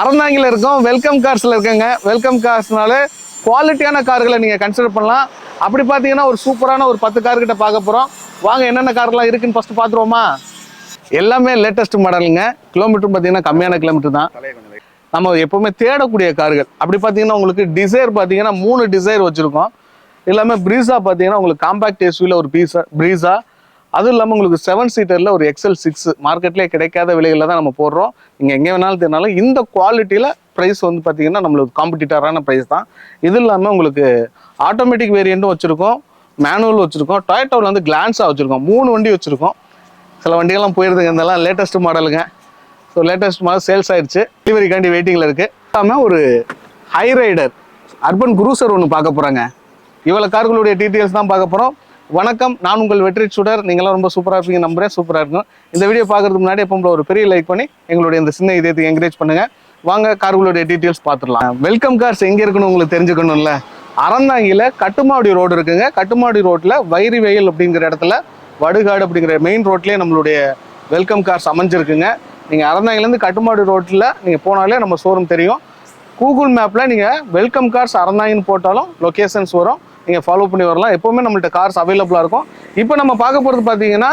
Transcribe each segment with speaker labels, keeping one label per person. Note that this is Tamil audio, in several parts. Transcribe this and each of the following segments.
Speaker 1: அறந்தாங்கில இருக்கோம். வெல்கம் கார்ஸ்ல இருக்கங்க. வெல்கம் கார்ஸ்னால குவாலிட்டியான கார்களை நீங்க கன்சிடர் பண்ணலாம். அப்படி பார்த்தீங்கன்னா ஒரு சூப்பரான ஒரு பத்து கார் கிட்ட பார்க்க போறோம். வாங்க என்னென்ன கார்லாம் இருக்குன்னு ஃபர்ஸ்ட் பார்த்துருவோமா? எல்லாமே லேட்டஸ்ட் மாடலுங்க கிலோமீட்டர் பார்த்தீங்கன்னா கம்மியான கிலோமீட்டர் தான். நம்ம எப்பவுமே தேடக்கூடிய கார்கள் அப்படி பார்த்தீங்கன்னா உங்களுக்கு டிசைர் பார்த்தீங்கன்னா மூணு டிசைர் வச்சிருக்கோம். எல்லாமே ப்ரீஸா பார்த்தீங்கன்னா உங்களுக்கு காம்பாக்ட் எஸ்யூவில் ஒரு பீஸா ப்ரீஸா அதுவும் இல்லாமல் உங்களுக்கு செவன் சீட்டரில் ஒரு எக்ஸல் சிக்ஸ் மார்க்கெட்லேயே கிடைக்காத விலைகளில் தான் நம்ம போடுறோம். நீங்கள் எங்கே வேணாலும் தெரினாலும் இந்த குவாலிட்டியில் ப்ரைஸ் வந்து பார்த்தீங்கன்னா நம்மளுக்கு காம்படிட்டரான ப்ரைஸ் தான். இது இல்லாமல் உங்களுக்கு ஆட்டோமேட்டிக் வேரியண்ட்டும் வச்சுருக்கோம். மேனுவல் வச்சுருக்கோம். டொயட்டோவில் வந்து கிளான்ஸாக வச்சுருக்கோம். மூணு வண்டி வச்சுருக்கோம். சில வண்டிகள்லாம் போயிருதுங்க. இதெல்லாம் லேட்டஸ்ட் மாடலுங்க ஸோ லேட்டஸ்ட் மாடல் சேல்ஸ் ஆயிடுச்சு. டெலிவரிக்காண்டி வெயிட்டிங்கில் இருக்குது இல்லாமல் ஒரு ஹை ரைடர் அர்பன் குரூசர் ஒன்று பார்க்க போகிறாங்க இவ்வளோ கார்களுடைய டீட்டெயில்ஸ் தான் பார்க்க போகிறோம் வணக்கம். நான் உங்கள் வெற்றி சுடர். நீங்களாம் ரொம்ப சூப்பராக இருப்பீங்க நம்புறேன். சூப்பராக இருக்கும் இந்த வீடியோ பார்க்குறதுக்கு முன்னாடி எப்போ ஒரு பெரிய லைக் பண்ணி எங்களுடைய இந்த சின்ன இதயத்துக்கு என்கரேஜ் பண்ணுங்கள் வாங்க கார்களுடைய டீட்டெயில்ஸ் பார்த்துடலாம். வெல்கம் கார்ஸ் எங்கே இருக்குன்னு உங்களுக்கு தெரிஞ்சுக்கணும்ல. அறந்தாங்கியில் கட்டுமாடி ரோடு இருக்குங்க. கட்டுமாடி ரோட்டில் வைரி வெயில் அப்படிங்கிற இடத்துல வடுகாடு அப்படிங்கிற மெயின் ரோட்லேயே நம்மளுடைய வெல்கம் கார்ஸ் அமைஞ்சிருக்குங்க. நீங்கள் அறந்தாங்கிலேருந்து கட்டுமாடி ரோட்டில் நீங்கள் போனாலே நம்ம ஷோரூம் தெரியும். கூகுள் மேப்பில் நீங்கள் வெல்கம் கார்ஸ் அறந்தாங்கன்னு போட்டாலும் லொக்கேஷன்ஸ் வரும். நீங்கள் ஃபாலோ பண்ணி வரலாம். எப்போவுமே நம்மள்ட்ட கார்ஸ் அவைலபிளாக இருக்கும். இப்போ நம்ம பார்க்க போகிறது பார்த்தீங்கன்னா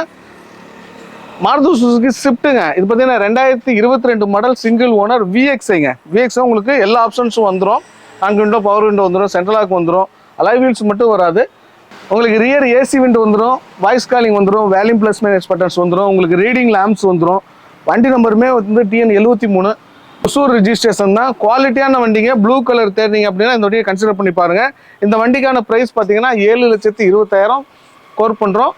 Speaker 1: மாருதி சுசுக்கு ஸ்விஃப்ட்டுங்க. இது பார்த்தீங்கன்னா ரெண்டாயிரத்தி இருபத்தி ரெண்டு மாடல் சிங்கிள் ஓனர் விஎக்ஸைங்க விஎக்ஸும் உங்களுக்கு எல்லா ஆப்ஷன்ஸும் வந்துடும் நான்கு விண்டோ பவர் விண்டோ வந்துடும் சென்ட்ரலாக் வந்துடும் அலை வீல்ஸ் மட்டும் வராது. உங்களுக்கு ரியர் ஏசி விண்டோ வந்துடும் வாய்ஸ் காலிங் வந்துடும் வேல்யூம் ப்ளஸ் மைனஸ் பட்டன்ஸ் வந்துடும் உங்களுக்கு ரீடிங் லேம்ப்ஸ் வந்துடும் வண்டி நம்பருமே வந்து டிஎன் எழுபத்தி மூணு. ஒசூர் ரிஜிஸ்ட்ரேஷன் தான். குவாலிட்டியான வண்டிங்க. ப்ளூ கலர் தேடிங்க அப்படின்னா இந்த வண்டியை கன்சிடர் பண்ணி பாருங்கள் இந்த வண்டிக்கான ப்ரைஸ் பார்த்தீங்கன்னா ஏழு லட்சத்தி இருபத்தாயிரம் கோர் பண்ணுறோம்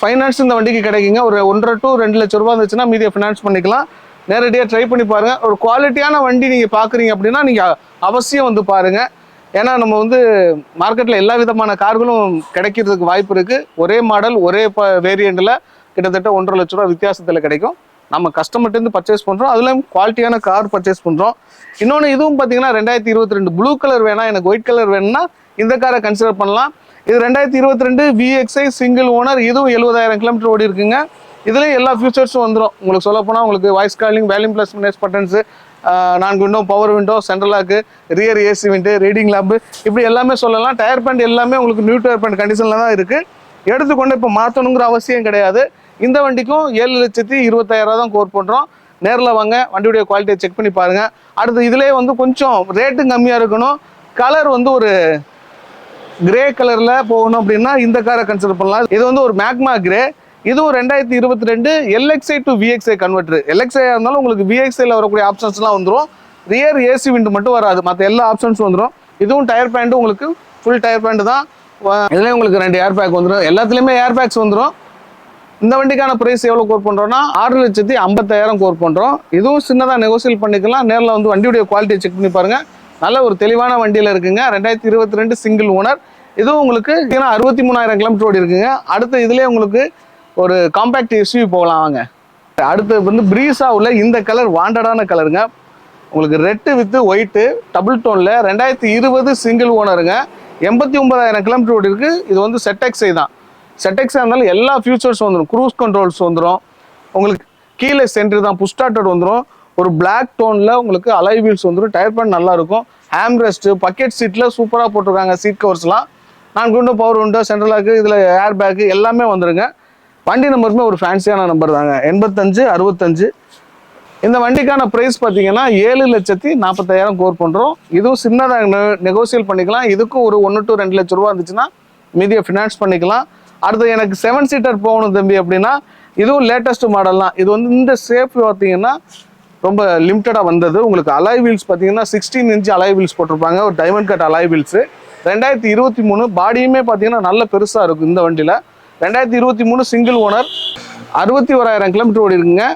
Speaker 1: ஃபைனான்ஸ் இந்த வண்டிக்கு கிடைக்குங்க. ஒரு ஒன்றரை டு ரெண்டு லட்ச ரூபா இருந்துச்சுன்னா மீதியை ஃபினான்ஸ் பண்ணிக்கலாம். நேரடியாக ட்ரை பண்ணி பாருங்கள் ஒரு குவாலிட்டியான வண்டி நீங்கள் பார்க்குறீங்க அப்படின்னா நீங்கள் அவசியம் வந்து பாருங்க. ஏன்னா நம்ம வந்து மார்க்கெட்டில் எல்லா விதமான கார்களும் கிடைக்கிறதுக்கு வாய்ப்பு இருக்குது ஒரே மாடல் ஒரே ப வேரியண்ட்டில் கிட்டத்தட்ட ஒன்றரை லட்ச ரூபா வித்தியாசத்தில் கிடைக்கும். நம்ம கஸ்டமர்ட்டேருந்து பர்ச்சேஸ் பண்ணுறோம் அதுலேயும் குவாலிட்டியான கார் பர்ச்சேஸ் பண்ணுறோம் இன்னொன்று இதுவும் பார்த்தீங்கன்னா ரெண்டாயிரத்தி இருபத்தி ரெண்டு ப்ளூ கலர் வேணாம் எனக்கு ஒயிட் கலர் வேணும்னா இந்த காரை கன்சிடர் பண்ணலாம். இது ரெண்டாயிரத்தி இருபத்தி ரெண்டு விஎக்ஸ்ஐ சிங்கிள் ஓனர் இதுவும் எழுபதாயிரம் கிலோமீட்டர் ஓடி இருக்குங்க. இதுலேயும் எல்லா ஃபியூச்சர்ஸும் வந்துடும் உங்களுக்கு சொல்ல போனால் உங்களுக்கு voice calling volume plus minus buttons நான்கு window power window central lock rear AC vent reading lamp இப்படி எல்லாமே சொல்லலாம். டயர் பேண்ட் எல்லாமே உங்களுக்கு நியூ டயர் பேண்ட் கண்டிஷனில் தான் இருக்குது எடுத்துக்கொண்டு இப்போ மாற்றணுங்கிற அவசியம் கிடையாது. இந்த வண்டிக்கும் ஏழு லட்சத்தி இருபத்தாயிரம் தான் கோர் பண்ணுறோம் நேரில் வாங்க வண்டியுடைய குவாலிட்டியை செக் பண்ணி பாருங்கள் அடுத்து இதிலே வந்து கொஞ்சம் ரேட்டும் கம்மியாக இருக்கணும். கலர் வந்து ஒரு கிரே கலரில் போகணும் அப்படின்னா இந்த காரை கன்சிடர் பண்ணலாம். இது வந்து ஒரு மேக்மா கிரே இதுவும் ரெண்டாயிரத்தி இருபத்தி ரெண்டு LXI to VXI converter LXI இருந்தாலும் உங்களுக்கு விஎக்ஸ்ஐல வரக்கூடிய ஆப்ஷன்ஸ்லாம் வந்துடும் ரியர் ஏசி விண்டு மட்டும் வராது. மற்ற எல்லா ஆப்ஷன்ஸும் வந்துடும் இதுவும் டயர் பேண்ட்டும் உங்களுக்கு ஃபுல் டயர் பேண்ட் தான். இதுலேயும் உங்களுக்கு ரெண்டு ஏர் பேக் வந்துடும் எல்லாத்துலேயுமே ஏர் பேக்ஸ் வந்துடும் இந்த வண்டிக்கான ப்ரைஸ் எவ்வளோ கோர் பண்ணுறோம்னா ஆறு லட்சத்தி ஐம்பத்தாயிரம் கோர் பண்ணுறோம் இதுவும் சின்னதாக நெகோசியல் பண்ணிக்கலாம். நேரில் வந்து வண்டியுடைய குவாலிட்டியை செக் பண்ணி பாருங்கள் நல்ல ஒரு தெளிவான வண்டியில் இருக்குங்க. ரெண்டாயிரத்தி இருபத்தி ரெண்டு சிங்கிள் ஓனர் இதுவும் உங்களுக்கு ஏன்னா அறுபத்தி மூணாயிரம் கிலோமீட்டர் ஓடி இருக்குங்க. அடுத்து இதுலேயே உங்களுக்கு ஒரு காம்பேக்ட் எஸ்யூவி போகலாம் வாங்க. அடுத்து வந்து ப்ரீஸா உள்ள இந்த கலர் வாண்டடான கலருங்க உங்களுக்கு ரெட்டு வித்து ஒயிட்டு டபுள் டோனில் ரெண்டாயிரத்தி இருபது சிங்கிள் ஓனருங்க எண்பத்தி ஒன்பதாயிரம் கிலோமீட்டர் ஓடி இருக்குது இது வந்து செட்டெக்ஸை தான். செட்டெக்ஸாக இருந்தாலும் எல்லா ஃபியூச்சர்ஸ் வந்துடும் க்ரூஸ் கண்ட்ரோல்ஸ் வந்துடும் உங்களுக்கு கீழே சென்ட்ரு தான் புஷ் வந்துடும் ஒரு பிளாக் டோனில் உங்களுக்கு அலை வீல்ஸ் வந்துடும் டயர் பேண்ட் நல்லாயிருக்கும். ஹேம் ரெஸ்ட்டு பக்கெட் சீட்டில் சூப்பராக போட்டிருக்காங்க சீட் கவர்ஸ்லாம் நான் குண்டும் பவர் உண்டு சென்ட்ரலாக்கு இதில் ஏர் பேக்கு எல்லாமே வந்துடுங்க வண்டி நம்பருமே ஒரு ஃபேன்சியான நம்பர் தாங்க. எண்பத்தஞ்சு அறுபத்தஞ்சு. இந்த வண்டிக்கான ப்ரைஸ் பார்த்தீங்கன்னா ஏழு லட்சத்தி நாற்பத்தாயிரம் கோர் பண்ணுறோம் இதுவும் சின்னதாக நெகோசியல் பண்ணிக்கலாம். இதுக்கும் ஒரு ஒன்று டு ரெண்டு லட்ச ரூபா இருந்துச்சுன்னா மீதியை ஃபினான்ஸ் பண்ணிக்கலாம். அடுத்து எனக்கு செவன் சீட்டர் போகணும் தம்பி அப்படின்னா இதுவும் லேட்டஸ்ட் மாடல் தான். இது வந்து இந்த ஷேப் பார்த்தீங்கன்னா ரொம்ப லிமிட்டடாக வந்தது. உங்களுக்கு அலாய் வீல்ஸ் பார்த்தீங்கன்னா சிக்ஸ்டீன் இன்ச் அலாய் வீல்ஸ் போட்டிருப்பாங்க. ஒரு டைமண்ட் கட் அலாய் வீல்ஸு ரெண்டாயிரத்தி இருபத்தி மூணு பாடியுமே பார்த்தீங்கன்னா நல்ல பெருசாக இருக்கும் இந்த வண்டியில். ரெண்டாயிரத்தி இருபத்தி மூணு சிங்கிள் ஓனர் அறுபத்தி ஓராயிரம் கிலோமீட்டர் ஓடி இருக்குங்க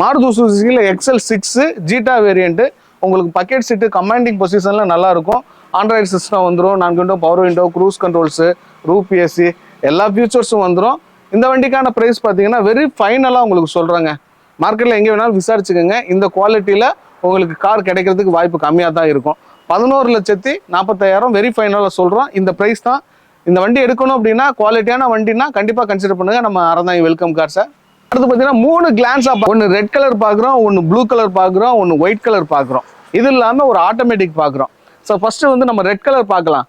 Speaker 1: மாருதி சுசுகியில் எக்ஸல் சிக்ஸு ஜீட்டா வேரியண்ட்டு உங்களுக்கு பக்கெட் சீட்டு கமாண்டிங் பொசிஷனில் நல்லாயிருக்கும் ஆண்ட்ராய்டு சிஸ்டம் வந்துடும் நான்கு window power window cruise controls roof AC எல்லா ஃபியூச்சர்ஸும் வந்துடும் இந்த வண்டிக்கான ப்ரைஸ் பார்த்தீங்கன்னா வெரி ஃபைனலாக உங்களுக்கு சொல்கிறேங்க மார்க்கெட்டில் எங்கே வேணாலும் விசாரிச்சுக்கோங்க. இந்த குவாலிட்டியில் உங்களுக்கு கார் கிடைக்கிறதுக்கு வாய்ப்பு கம்மியாக தான் இருக்கும். பதினோரு லட்சத்தி நாற்பத்தாயிரம் வெரி ஃபைனலாக சொல்கிறோம் இந்த ப்ரைஸ் தான். இந்த வண்டி எடுக்கணும் அப்படின்னா குவாலிட்டியான வண்டினா கண்டிப்பாக கன்சிடர் பண்ணுங்கள் நம்ம அறந்தாங்க வெல்கம் கார்ஸை அடுத்து பார்த்தீங்கன்னா மூணு கிளான்ஸாக ஒன்று ரெட் கலர் பார்க்குறோம் ஒன்று ப்ளூ கலர் பார்க்குறோம் ஒன்று ஒயிட் கலர் பார்க்குறோம் இது இல்லாமல் ஒரு ஆட்டோமேட்டிக் பார்க்குறோம் ஸோ ஃபஸ்ட்டு வந்து நம்ம ரெட் கலர் பார்க்கலாம்.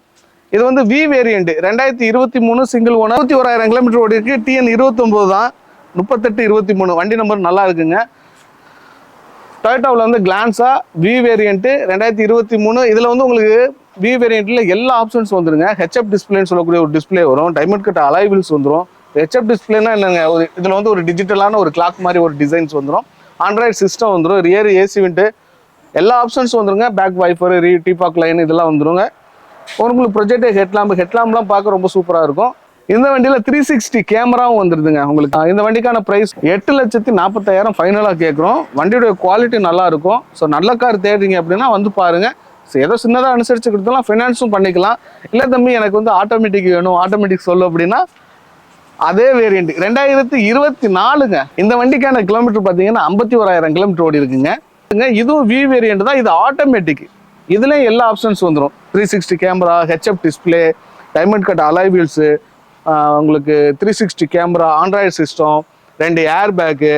Speaker 1: இது வந்து வி வேரியண்ட் ரெண்டாயிரத்தி இருபத்தி மூணு சிங்கிள் ஓனர் இருபத்தி ஓராயிரம் கிலோமீட்டர் ஓடி இருக்கு டிஎன் இருபத்தொம்போது தான். முப்பத்தெட்டு இருபத்தி மூணு. வண்டி நம்பர் நல்லா இருக்குங்க. டொயோட்டோவில் வந்து கிளான்ஸா வி வேரியண்ட்டு ரெண்டாயிரத்தி இருபத்தி மூணு. இதில் வந்து உங்களுக்கு வி வேரியண்ட்டில் எல்லா ஆப்ஷன்ஸ் வந்துருங்க. ஹெச்எப் டிஸ்பிளேன்னு சொல்லக்கூடிய ஒரு டிஸ்பிளே வரும். டைமண்ட் கட்ட அலைவில்ஸ் வந்துடும் ஹெச்எப் டிஸ்பிளேனா என்னங்க? ஒரு இதில் வந்து ஒரு டிஜிட்டலான ஒரு கிளாக் மாதிரி ஒரு டிசைன்ஸ் வந்துடும் ஆண்ட்ராய்டு சிஸ்டம் வந்துடும் ரியர் ஏசி விண்ட்டு எல்லா ஆப்ஷன்ஸும் வந்துருங்க. Back wiper rear defog line இதெல்லாம் வந்துருங்க. உங்களுக்கு ப்ரொஜெக்ட் ஹெட்லாம்பு ஹெட்லாம்ப்லாம் பார்க்க ரொம்ப சூப்பராக இருக்கும். இந்த வண்டியில் த்ரீ சிக்ஸ்டி கேமராவும் வந்துருதுங்க உங்களுக்கு. இந்த வண்டிக்கான ப்ரைஸ் எட்டு லட்சத்தி நாற்பத்தாயிரம் ஃபைனலாக கேட்குறோம் வண்டியோட குவாலிட்டி நல்லா இருக்கும். ஸோ நல்ல கார் தேடுறீங்க அப்படின்னா வந்து பாருங்க. ஸோ ஏதோ சின்னதாக அனுசரித்து கொடுத்தாலும் ஃபினான்ஸும் பண்ணிக்கலாம். இல்லை தம்பி எனக்கு வந்து ஆட்டோமேட்டிக் வேணும் ஆட்டோமேட்டிக் சொல்லு அப்படின்னா அதே வேரியண்ட் ரெண்டாயிரத்தி இருபத்தி நாலுங்க. இந்த வண்டிக்கான கிலோமீட்டர் பார்த்தீங்கன்னா ஐம்பத்தி ஓராயிரம் கிலோமீட்டர் ஓடி இருக்குங்க இதுவும் வி வேரியண்ட் தான். இது ஆட்டோமேட்டிக் இதில் எல்லா ஆப்ஷன்ஸ் வந்துடும் three sixty camera HF display diamond cut alloy wheels உங்களுக்கு three sixty camera Android system ரெண்டு air bag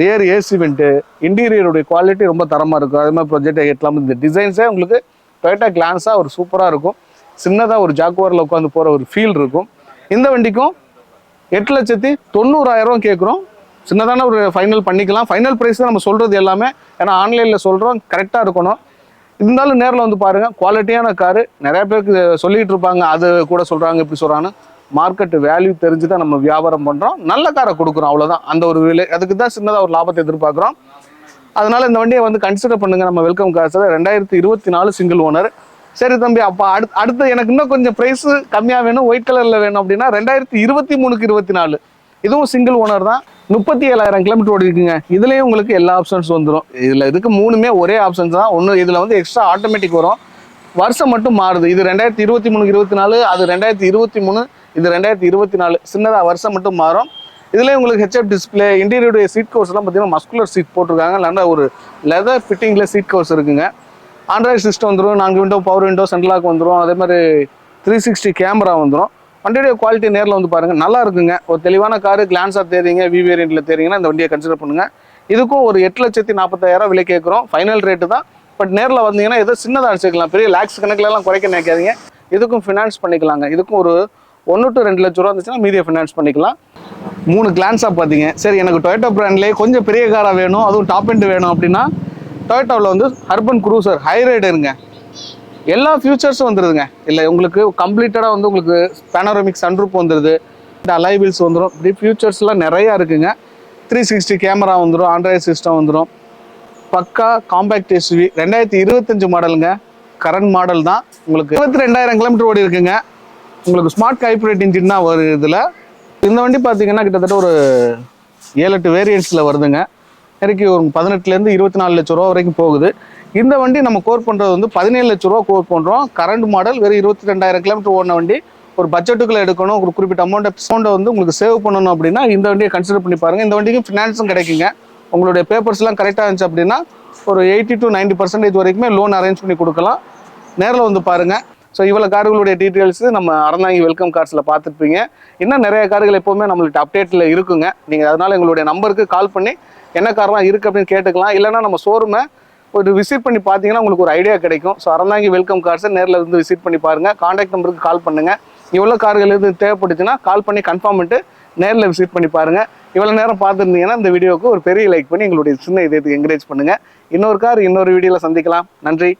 Speaker 1: rear AC vent இன்டீரியருடைய quality ரொம்ப தரமாக இருக்கும். அதே மாதிரி ப்ரொஜெக்ட் ஹெட்லாம் இந்த டிசைன்ஸே உங்களுக்கு டொயட்டா கிளான்ஸாக ஒரு சூப்பராக இருக்கும். சின்னதாக ஒரு ஜாக்குவாரில் உட்காந்து போகிற ஒரு ஃபீல் இருக்கும். இந்த வண்டிக்கும் எட்டு லட்சத்தி தொண்ணூறாயிரம் கேட்குறோம். சின்னதான ஒரு ஃபைனல் பண்ணிக்கலாம். ஃபைனல் ப்ரைஸ் தான் நம்ம சொல்கிறது எல்லாமே. ஏன்னா ஆன்லைனில் சொல்கிறோம் கரெக்டாக இருக்கணும். இருந்தாலும் நேரில் வந்து பாருங்கள் குவாலிட்டியான காரு நிறைய பேருக்கு சொல்லிட்டு இருப்பாங்க. அது கூட சொல்கிறாங்க இப்படி சொல்கிறான்னு மார்க்கெட் வேல்யூ தெரிஞ்சு தான் நம்ம வியாபாரம் பண்ணுறோம் நல்ல காரை கொடுக்குறோம் அவ்வளோதான் அந்த ஒரு விலை. அதுக்கு தான் சின்னதாக ஒரு லாபத்தை எதிர்பார்க்குறோம். அதனால இந்த வண்டியை வந்து கன்சிடர் பண்ணுங்க. நம்ம வெல்கம் காசு ரெண்டாயிரத்தி இருபத்தி நாலு சிங்கிள் ஓனர் சரி தம்பி அப்போ அடுத்து அடுத்து எனக்கு இன்னும் கொஞ்சம் ப்ரைஸ் கம்மியாக வேணும் ஒயிட் கலரில் வேணும் அப்படின்னா ரெண்டாயிரத்தி இருபத்தி மூணுக்கு இருபத்தி நாலு. இதுவும் சிங்கிள் ஓனர் தான். முப்பத்தி ஏழாயிரம் கிலோமீட்டர் ஓடி இருக்குங்க இதுலேயும் உங்களுக்கு எல்லா ஆப்ஷன்ஸ் வந்துடும் இதில் இதுக்கு மூணுமே ஒரே ஆப்ஷன்ஸ் தான். ஒன்று இதில் வந்து எக்ஸ்ட்ரா ஆட்டோமேட்டிக் வரும். வருஷம் மட்டும் மாறுது. இது ரெண்டாயிரத்தி இருபத்தி மூணு இருபத்தி நாலு அது ரெண்டாயிரத்தி இருபத்தி மூணு இது ரெண்டாயிரத்தி இருபத்தி நாலு. சின்னதாக வருஷம் மட்டும் மாறும். இதில் உங்களுக்கு ஹெச்எப் டிஸ்பிளே இன்டீரியருடைய சீட் கவர்ஸ்லாம் பார்த்தீங்கன்னா மஸ்குலர் சீட் போட்டிருக்காங்க. நல்ல ஒரு லெதர் ஃபிட்டிங்கில் சீட் கவர்ஸ் இருக்குங்க. ஆண்ட்ராய்டு சிஸ்டம் வந்துடும் நான்கு விண்டோ பவர் விண்டோ சென்ட்லாக் வந்துடும் அதே மாதிரி த்ரீ சிக்ஸ்டி கேமரா வந்துடும் வண்டியுடைய குவாலிட்டி நேரில் வந்து பாருங்கள் நல்லா இருக்குங்க. ஒரு தெளிவான காரு கிளான்ஸாக தெரியுங்க வி வேரியண்ட்டில் தெரியுங்கன்னா இந்த வண்டியை கன்சிடர் பண்ணுங்கள் இதுக்கும் ஒரு எட்டு லட்சத்தி நாற்பத்தாயிரம் விலை கேட்குறோம். ஃபைனல் ரேட்டு தான். பட் நேரில் வந்தீங்கன்னா ஏதோ சின்னதாக அடிச்சுக்கலாம் பெரிய லேக்ஸ் கணக்கிலலாம் குறைக்க நினைக்காதீங்க. இதுக்கும் ஃபினான்ஸ் பண்ணிக்கலாங்க. இதுக்கும் ஒரு ஒன்று டு ரெண்டு லட்ச ரூபா இருந்துச்சுன்னா மீதியை ஃபினான்ஸ் பண்ணிக்கலாம். மூணு கிளான்ஸாக பார்த்தீங்க. சரி எனக்கு டொயோட்டோ பிராண்ட்லேயே கொஞ்சம் பெரிய காராக வேணும். அதுவும் டாப் எண்ட் வேணும் அப்படின்னா டொயோட்டோவில் வந்து அர்பன் குரூசர் ஹைரைடருங்க எல்லா ஃபியூச்சர்ஸும் வந்துடுதுங்க இல்லை உங்களுக்கு கம்ப்ளீட்டடாக வந்து உங்களுக்கு பேனோரமிக் சன்ரூப் வந்துடுது இந்த அலைவில்ஸ் வந்துடும் இப்படி ஃபியூச்சர்ஸ்லாம் நிறையா இருக்குங்க. த்ரீ சிக்ஸ்டி கேமரா வந்துடும் ஆண்ட்ராய்டு சிஸ்டம் வந்துடும் பக்கா காம்பேக்ட் எஸ்யூவி ரெண்டாயிரத்தி இருபத்தஞ்சு மாடலுங்க கரண்ட் மாடல் தான். உங்களுக்கு இருபத்தி ரெண்டாயிரம் கிலோமீட்டர் ஓடி இருக்குங்க. உங்களுக்கு ஸ்மார்ட் ஹைப்ரிட் இன்ஜின் தான் வருது இதில். இந்த வண்டி பார்த்தீங்கன்னா கிட்டத்தட்ட ஒரு ஏழு எட்டு வேரியன்ட்ஸில் வருதுங்க. இன்றைக்கி ஒரு பதினெட்டுலேருந்து இருபத்தி நாலு லட்ச ரூபா வரைக்கும் போகுது. இந்த வண்டி நம்ம கோர் பண்ணுறது வந்து பதினேழு லட்ச ரூபா கோர் பண்ணுறோம் கரண்ட் மாடல் வெறும் இருபத்தி ரெண்டாயிரம் கிலோமீட்டர் ஓடின வண்டி. ஒரு பட்ஜெட்டுக்குள்ள எடுக்கணும். ஒரு குறிப்பிட்ட அமௌண்ட்டை அமௌண்ட்டை வந்து உங்களுக்கு சேவ் பண்ணணும் அப்படின்னா இந்த வண்டியை கன்சிடர் பண்ணி பாருங்கள் இந்த வண்டிக்கு ஃபினான்ஸும் கிடைக்குங்க. உங்களுடைய பேப்பர்ஸ்லாம் கரெக்டாக இருந்துச்சு அப்படின்னா ஒரு எயிட்டி டு 90% பர்சன்டேஜ் வரைக்குமே லோன் அரேஞ்ச் பண்ணி கொடுக்கலாம். நேரில் வந்து பாருங்க. ஸோ இவ்வளோ கார்களுடைய டீட்டெயில்ஸு நம்ம அறந்தாங்கி வெல்கம் கார்ஸில் பார்த்துருப்பீங்க. இன்னும் நிறைய கார்கள் எப்போவுமே நம்மள்ட்ட அப்டேட்டில் இருக்குங்க. நீங்கள் அதனால் எங்களுடைய நம்பருக்கு கால் பண்ணி என்ன கார்லாம் இருக்குது அப்படின்னு கேட்டுக்கலாம். இல்லைன்னா நம்ம ஷோரூமை ஒரு விசிட் பண்ணி பார்த்தீங்கன்னா உங்களுக்கு ஒரு ஐடியா கிடைக்கும். ஸோ அறந்தாங்கி வெல்கம் கார்ஸை நேரில் இருந்து விசிட் பண்ணி பாருங்கள் காண்டாக்ட் நம்பருக்கு கால் பண்ணுங்கள் இவ்வளோ கார்கள் எதுவும் தேவைப்பட்டுச்சுன்னா கால் பண்ணி கன்ஃபார்ம் பண்ணிட்டு நேரில் விசிட் பண்ணி பாருங்கள் இவ்வளோ நேரம் பார்த்துருந்தீங்கன்னா இந்த வீடியோவுக்கு ஒரு பெரிய லைக் பண்ணி எங்களுடைய சின்ன இதயத்துக்கு என்கரேஜ் பண்ணுங்கள் இன்னொரு கார் இன்னொரு வீடியோவில் சந்திக்கலாம். நன்றி.